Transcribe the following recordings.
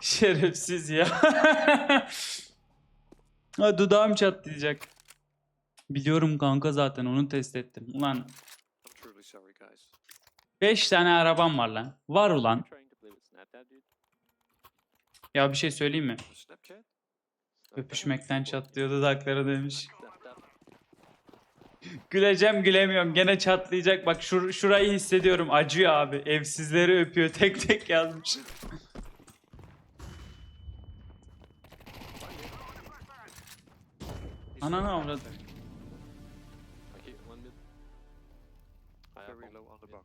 Şerefsiz ya. ha, dudağım çatlayacak. Biliyorum kanka zaten onu test ettim. Ulan I'm truly sorry, guys. 5 tane arabam var lan. Var ulan. Ya bir şey söyleyeyim mi? Öpüşmekten çatlıyor dudakları demiş. Güleceğim gülemiyorum. Gene çatlayacak. Bak şur şurayı hissediyorum. Acıyor abi. Evsizleri öpüyor. Tek tek yazmış. Ananı avradı. fast. I hit one mid. I have Very bomb. low on the Mid. box.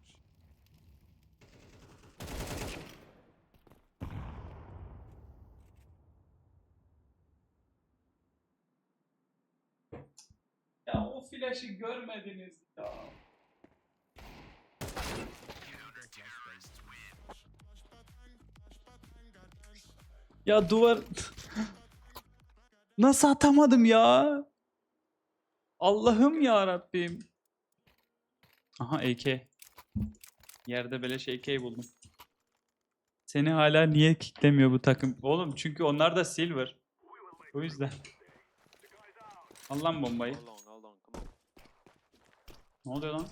Ya o flaşı görmediniz ya. Ya duvar... Nasıl atamadım ya? Allah'ım ya Rabbim. Aha AK. Yerde beleş AK buldum. Seni hala niye kitlemiyor bu takım? Oğlum çünkü onlar da silver. O yüzden. Al lan bombayı. Ne oluyor lan?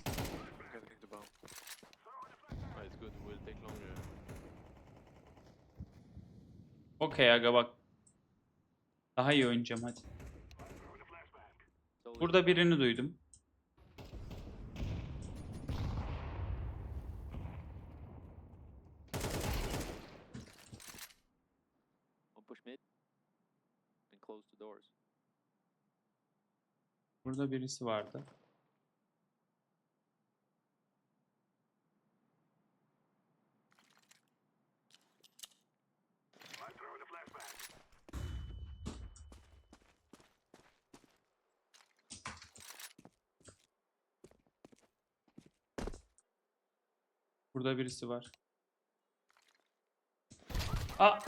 Okey aga bak. Daha iyi oynayacağım hadi. Burada birini duydum. Burada birisi vardı. Burada birisi var. Aa!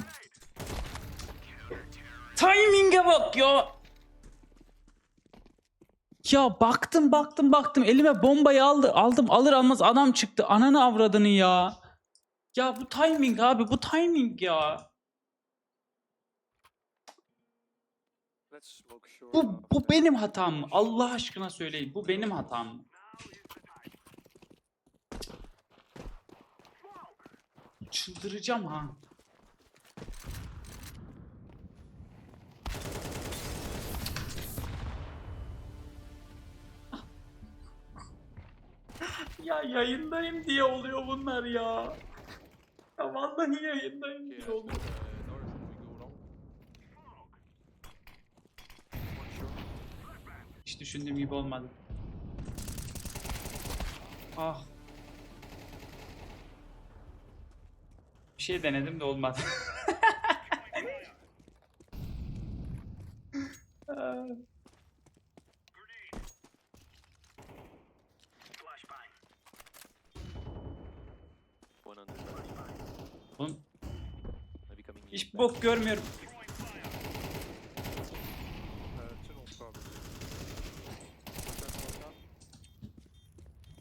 Timing'e bak ya! Ya baktım baktım baktım elime bombayı aldı aldım alır almaz adam çıktı ananı avradını ya. Ya bu timing abi bu timing ya. Bu bu benim hatam mı? Allah aşkına söyleyin bu benim hatam mı? Çıldıracağım ha. Ya yayındayım diye oluyor bunlar ya. Ya vallahi yayındayım diye oluyor. uh. Hiç düşündüğüm gibi olmadı. Ah. Bir şey denedim de olmadı. Oğlum hiç bok görmüyorum.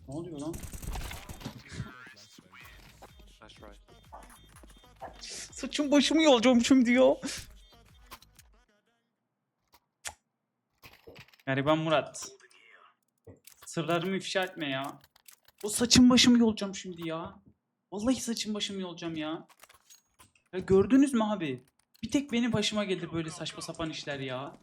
Ne oluyor lan? Saçım başımı yolacağım diyor. Gariban Murat. Sırlarımı ifşa etme ya. O saçım başımı yolacağım şimdi ya. Vallahi saçım başımı yolacağım ya. Ya gördünüz mü abi? Bir tek benim başıma gelir böyle saçma sapan işler ya.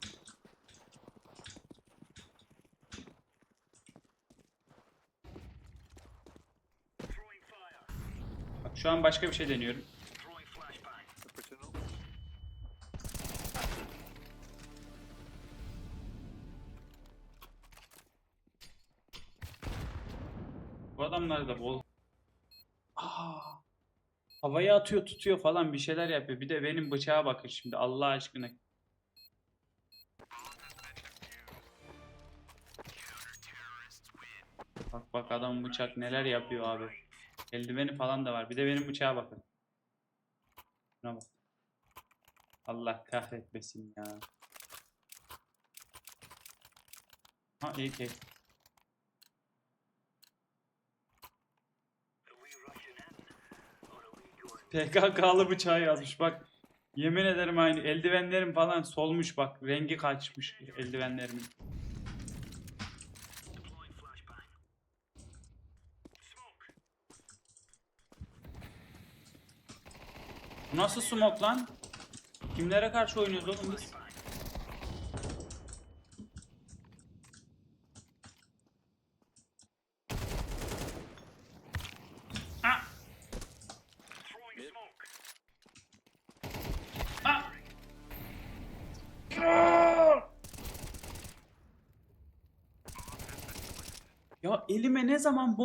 Bak şu an başka bir şey deniyorum. Adamlar da bol. Aa, havaya atıyor tutuyor falan bir şeyler yapıyor. Bir de benim bıçağa bakın şimdi Allah aşkına. Bak bak adam bıçak neler yapıyor abi. Eldiveni falan da var. Bir de benim bıçağa bakın. Şuna bak. Allah kahretmesin ya. Ha iyi ki. PKK'lı bıçağı yazmış bak. Yemin ederim aynı. Eldivenlerim falan solmuş bak. Rengi kaçmış eldivenlerimin. Nasıl smoke lan? Kimlere karşı oynuyoruz oğlum biz? Ah! Ah! Ah! Ya elime ne zaman bomba